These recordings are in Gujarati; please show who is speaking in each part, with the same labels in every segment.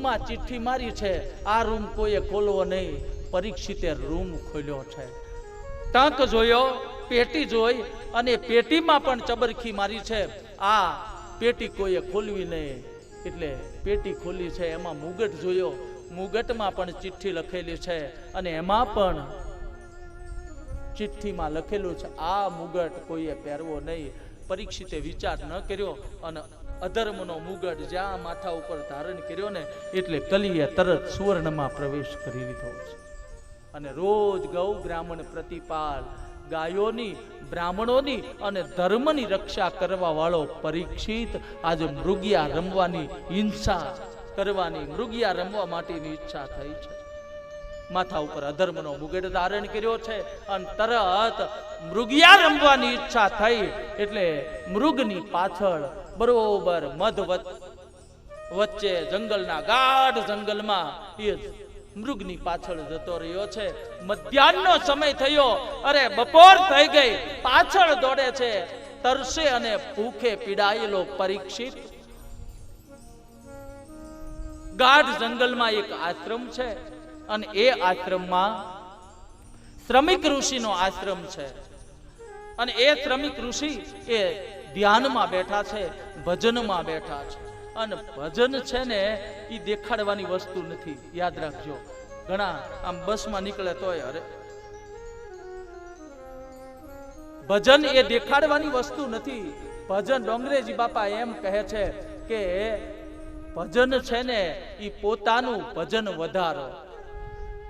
Speaker 1: રૂમમાં ચિઠ્ઠી મારી છે. આ રૂમ કોઈએ ખોલવો નહીં. પરીક્ષિતે રૂમ ખોલ્યો છે. ટંક જોયો, પેટી જોઈ અને પેટીમાં પણ ચબરખી મારી છે. આ પેટી કોઈએ ખોલવી નહીં. એટલે પેટી ખોલી છે, એમાં મુગટ જોયો. મુગટમાં પણ ચિઠ્ઠી લખેલી છે અને એમાં પણ ચિઠ્ઠીમાં લખેલું છે, આ મુગટ કોઈએ પહેરવો નહીં. પરીક્ષિતે વિચાર ન કર્યો અને અધર્મનો મુગટ જ્યાં માથા ઉપર ધારણ કર્યો ને એટલે કલિએ તરત સુવર્ણમાં પ્રવેશ કરી લીધો છે. અને રોજ ગૌ બ્રાહ્મણ પ્રતિપાલ ગાયોની, બ્રાહ્મણોની અને ધર્મની રક્ષા કરવા વાળો પરીક્ષિત આજે મૃગિયા રમવાની હિંસા કરવાની મૃગિયા રમવા માટેની ઈચ્છા થઈ છે. માથા ઉપર અધર્મનો મુગટ ધારણ કર્યો છે અને તરત મૃગિયા રમવાની ઈચ્છા થઈ એટલે મૃગની પાછળ બરોબર મધ વચ્ચે જંગલના ગાઢ જંગલમાં એ મૃગની પાછળ જતો રહ્યો છે. મધ્યાહનનો સમય થયો. અરે, બપોર થઈ ગઈ. પાછળ દોડે છે. તરસે અને ભૂખે પીડાયેલો પરીક્ષિત. ગાઢ જંગલમાં એક આશ્રમ છે અને એ આશ્રમમાં શ્રમિક ઋષિનો આશ્રમ છે. અને એ શ્રમિક ઋષિ એ ધ્યાનમાં બેઠા છે, ભજનમાં બેઠા છે. અને ભજન છે ને એ દેખાડવાની વસ્તુ નથી. યાદ રાખજો. ઘણા આમ બસમાં નીકળે તોય અરે. ભજન એ દેખાડવાની વસ્તુ નથી. ભજન ડોંગરેજી બાપા એમ કહે છે કે, ભજન છે ને એ પોતાનું ભજન વધારો.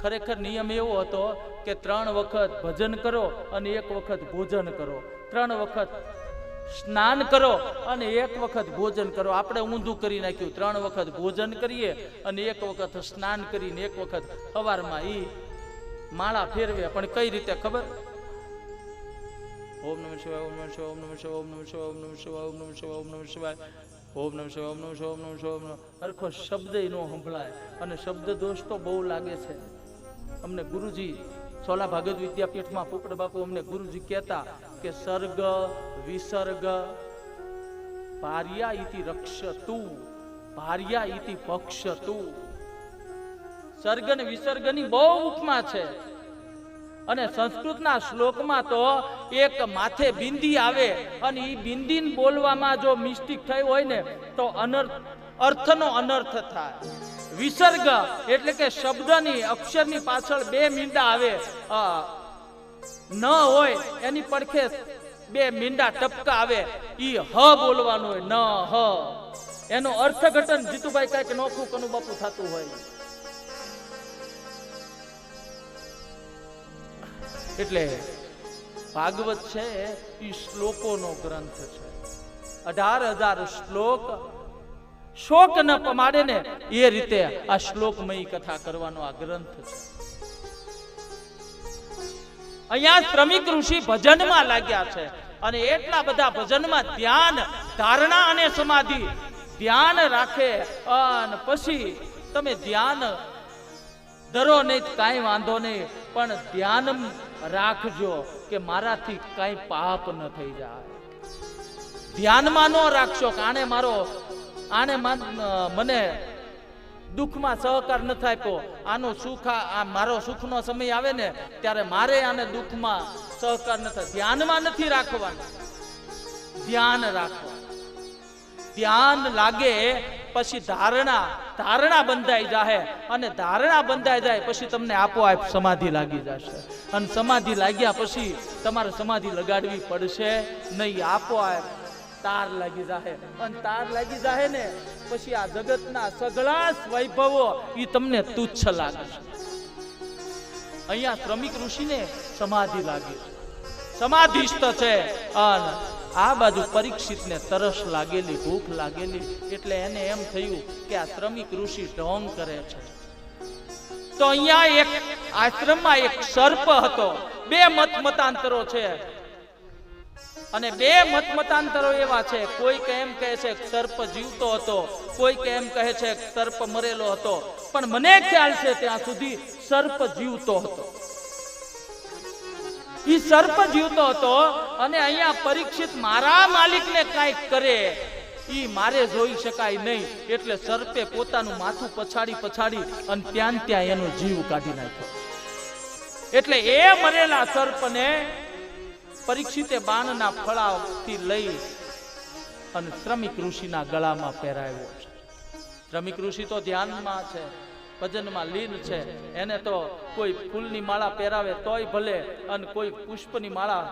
Speaker 1: ખરેખર નિયમ એવો હતો કે ત્રણ વખત ભજન કરો અને એક વખત ભોજન કરો. ત્રણ વખત સ્નાન કરો અને એક વખત ભોજન કરો આપણે ઊંધું કરી નાખ્યું ત્રણ વખત ભોજન કરીએ અને એક વખત સ્નાન કરીને એક વખત સવારમાં ઈ માળા ફેરવે પણ કઈ રીતે ખબર ઓમ નમ શિવાય ઓમ નમ શિવાય ઓમ નમ શિવાય ઓમ નમ શિવાય ઓમ નમ શિવાય ઓમ નમ શિવાય ઓમ નમ શિવાય ઓમ નમ શિવ ઓમ નમ શિવ ઓમ નમ શિવ ઓમ અરખો શબ્દ નો સંભળાય અને શબ્દ દોષ તો બહુ લાગે છે અમને ગુરુજી સોલા ભાગવત વિદ્યાપીઠમાં પોપટ બાપુ અમને ગુરુજી કહેતા કે સર્ગ વિસર્ગ ભાર્યા ઇતિ રક્ષતુ ભાર્યા ઇતિ પક્ષતુ સર્ગ ને વિસર્ગની બહુ ઉપમા છે. અને સંસ્કૃતના શ્લોકમાં તો એક માથે બિંદી આવે અને એ બિંદીને બોલવામાં જો મિસ્ટેક થઈ હોય ને, તો અનર્થ, અર્થનો અનર્થ થાય. વિસર્ગ એટલે કે શબ્દની, અક્ષરની પાછળ બે મીંડા આવે. ન હોય એની પડખે બે મીંડા ટપકા આવે. ઈ હ બોલવાનું હોય, ન, હ. એનો અર્થઘટન જીતુભાઈ કાંઈક નોખું કનું બાપુ થતું હોય. એટલે ભાગવત છે એ શ્લોકોનો ગ્રંથ છે. અઢાર હજાર શ્લોક શોક ન પમાડે ને એ રીતે આ શ્લોકમય કથા કરવાનો આ ગ્રંથ છે. અહીંયા શ્રમિક ઋષિ ભજનમાં લાગ્યા છે અને એટલા બધા ભજનમાં ધ્યાન, ધારણા અને સમાધિ ધ્યાન રાખે અને પછી તમે ધ્યાન ધરો નહીં કાંઈ વાંધો નહીં, પણ ધ્યાન રાખજો કે મારાથી કાંઈ પાપ ન થઈ જાય. ધ્યાનમાં ન રાખશો કાણે મારો આને માન- દુઃખમાં સહકાર ન આપ્યો. આનો સુખ, આ મારો સુખનો સમય આવે ને, ત્યારે મારે આને દુઃખમાં સહકાર ન થાય ધ્યાનમાં નથી રાખવાનું. ધ્યાન રાખો ધ્યાન લાગે, પછી ધારણા ધારણા બંધાઈ જાય અને ધારણા બંધાઈ જાય, પછી તમને આપોઆપ સમાધિ લાગી જશે. અને સમાધિ લાગ્યા પછી તમારે સમાધિ લગાડવી પડશે. નહીં, આપોઆપ તાર લાગી જાહે. અને તાર લાગી જાહે ને, પછી આ જગતના સગળા વૈભવો એ તમને તુચ્છ લાગશે અહીંયા શ્રમિક ઋષિને સમાધિ લાગી છે. સમાધિસ્થ છે અને આ બાજુ પરીક્ષિતને તરસ લાગેલી, ભૂખ લાગેલી, એટલે એને એમ થયું કે આ શ્રમિક ઋષિ ઢોંગ કરે છે. તો અહીંયા એક આશ્રમમાં એક સર્પ હતો. બે મત મતાંતરો છે. અને બે મતમતાંતરો એવા છે. કોઈ કેમ કહે છે, સર્પ જીવતો હતો. કોઈ કેમ કહે છે, સર્પ મરેલો હતો. પણ મને ખ્યાલ છે, ત્યાં સુધી સર્પ જીવતો હતો. ઈ સર્પ જીવતો હતો અને અહીંયા પરીક્ષિત મારા માલિકને કાંઈક કરે. ઈ મારે જોઈ શકાય નહીં. એટલે સર્પે પોતાનું માથું પછાડી પછાડી અને ત્યાં ત્યાં એનો જીવ કાઢી નાખ્યો. એટલે એ મરેલા સર્પને પરીક્ષિતે બાણના ફળાથી લઈ અને શ્રમિક ઋષિના ગળામાં પહેરાવ્યો છે. શ્રમિક ઋષિ તો ધ્યાનમાં છે, ભજનમાં લીન છે. એને તો કોઈ ફૂલની માળા પહેરાવે તોય ભલે અને કોઈ પુષ્પની માળા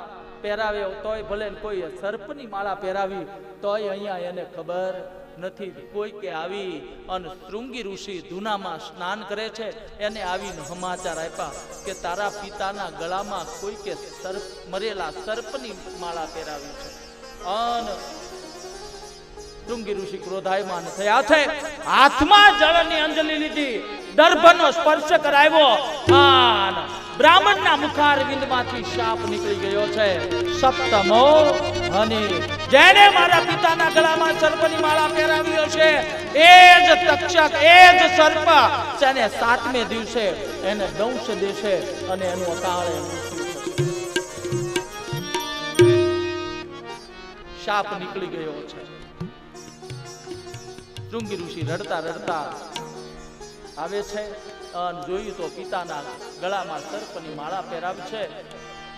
Speaker 1: પહેરાવે તોય ભલે કોઈ સર્પની માળા પહેરાવી તોય અહીંયા એને ખબર નથી. કોઈ કે આવી અને શૃંગી ઋષિ ધૂનામાં સ્નાન કરે છે, એને આવીને સમાચાર આપ્યા કે તારા પિતાના ગળામાં કોઈ કે સર્પ, મરેલા સર્પની માળા પહેરાવી છે. અને શૃંગી ઋષિ ક્રોધાયમાન થયા છે. હાથમાં જળની અંજલિ લીધી, દર્ભનો સ્પર્શ કરાવ્યો. અને બ્રાહ્મણના મુખારવિંદમાંથી શાપ નીકળી ગયો છે. સપ્તમો હની જેને મારા પિતાના ગળામાં સર્પની માળા પહેરાવી હશે, એ જ તક્ષક, એ જ સર્પ જેને સાતમે દિવસે એને દંશ દેશે અને એનું અકાળે શાપ નીકળી ગયો છે. શૃંગી ઋષિ રડતા રડતા આવે છે, અને જોયું તો પિતાના ગળામાં સર્પની માળા પહેરાવી છે.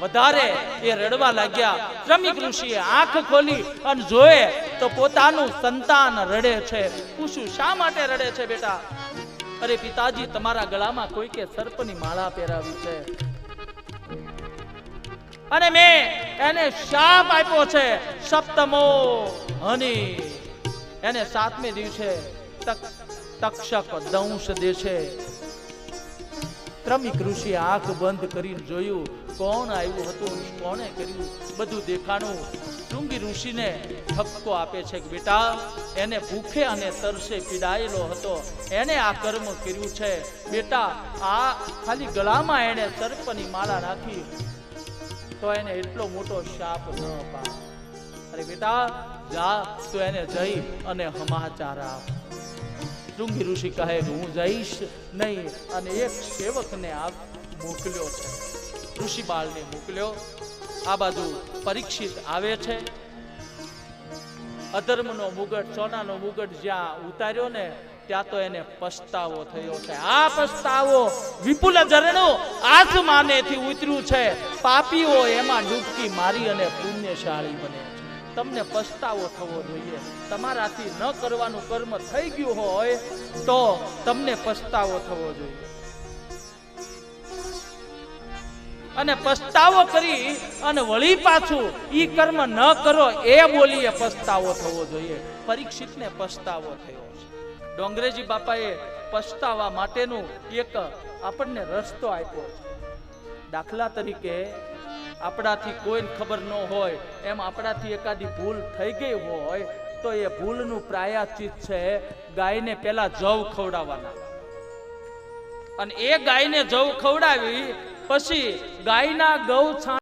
Speaker 1: વધારે એ રડવા લાગ્યા. શ્રમિક ઋષિએ આંખ ખોલી અને જોયે તો પોતાનું સંતાન રડે છે. પૂછ્યું શા માટે રડે છે બેટા? અરે પિતાજી, તમારા ગળામાં કોઈકે સર્પની માળા પહેરાવી છે. અને મેં એને શાપ આપ્યો છે, સપ્તમો હની. એને સાતમે દિવસે તક- તક્ષક દંશ દેશે ત્રમિક ઋષિએ આંખ બંધ કરીને જોયું, કોણ આવ્યું હતું કોણે કર્યું? બધું દેખાણું. શૃંગી ઋષિને ઠપકો આપે છે કે બેટા, એને ભૂખે અને તરસે પીડાયેલો હતો. એને આ કર્મ કર્યું છે. બેટા, આ ખાલી ગળામાં એને સર્પની માળા રાખી. તો એને એટલો મોટો શાપ ન અપાય અરે બેટા, જા, તો એને જઈ અને સમાચાર આપ. શૃંગી ઋષિ કહે કે હું જઈશ નહીં. અને એક સેવકને આપ મોકલ્યો છે. ઋષિ બાળને મોકલ્યો. આ બાજુ પરીક્ષિત આવે છે. અધર્મનો મુગટ, સોનાનો મુગટ જ્યાં ઉતાર્યો ને, ત્યાં તો એને પસ્તાવો થયો છે. આ પસ્તાવો વિપુલ ઝરણું આસમાનેથી ઉતર્યું છે. પાપીઓ એમાં ડૂબકી મારી અને પુણ્યશાળી બને છે. તમને પસ્તાવો થવો જોઈએ. તમારાથી ન કરવાનું કર્મ થઈ ગયું હોય, તો તમને પસ્તાવો થવો જોઈએ. અને પસ્તાવો કરી અને વળી પાછું ઈ કર્મ ન કરો એ બોલીએ પસ્તાવો થવો જોઈએ. પરીક્ષિતને પસ્તાવો થયો છે. ડોંગરેજી બાપાએ પસ્તાવા માટેનું એક આપણને રસ્તો આપ્યો છે. દાખલા તરીકે આપણાથી કોઈને ખબર ન હોય, એમ આપણાથી એકાદી ભૂલ થઈ ગઈ હોય, તો એ ભૂલનું પ્રાયાચિત છે, ગાયને પહેલા જવ ખવડાવવાના. અને એ ગાયને જવ ખવડાવી, પછી ગાયના ગૌ